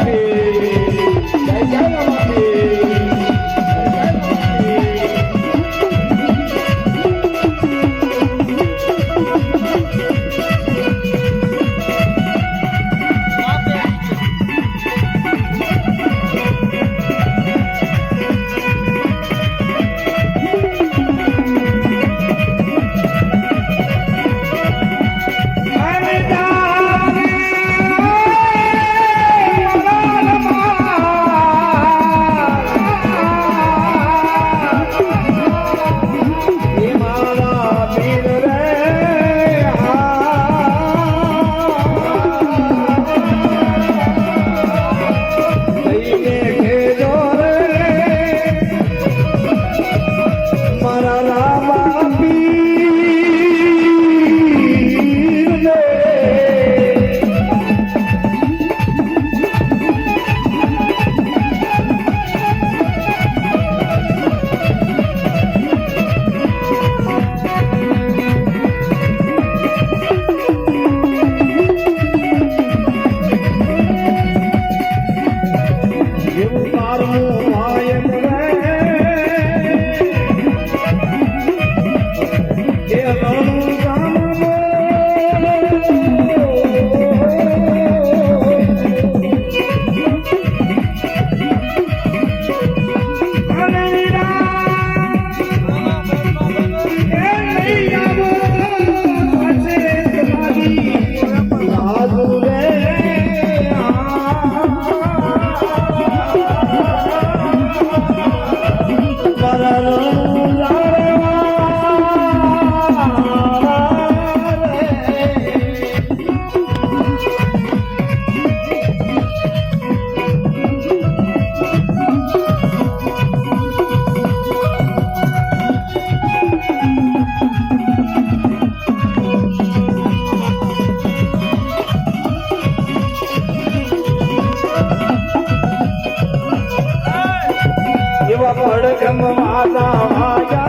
abi. Gel gel abi. पडकम माझा माझ्या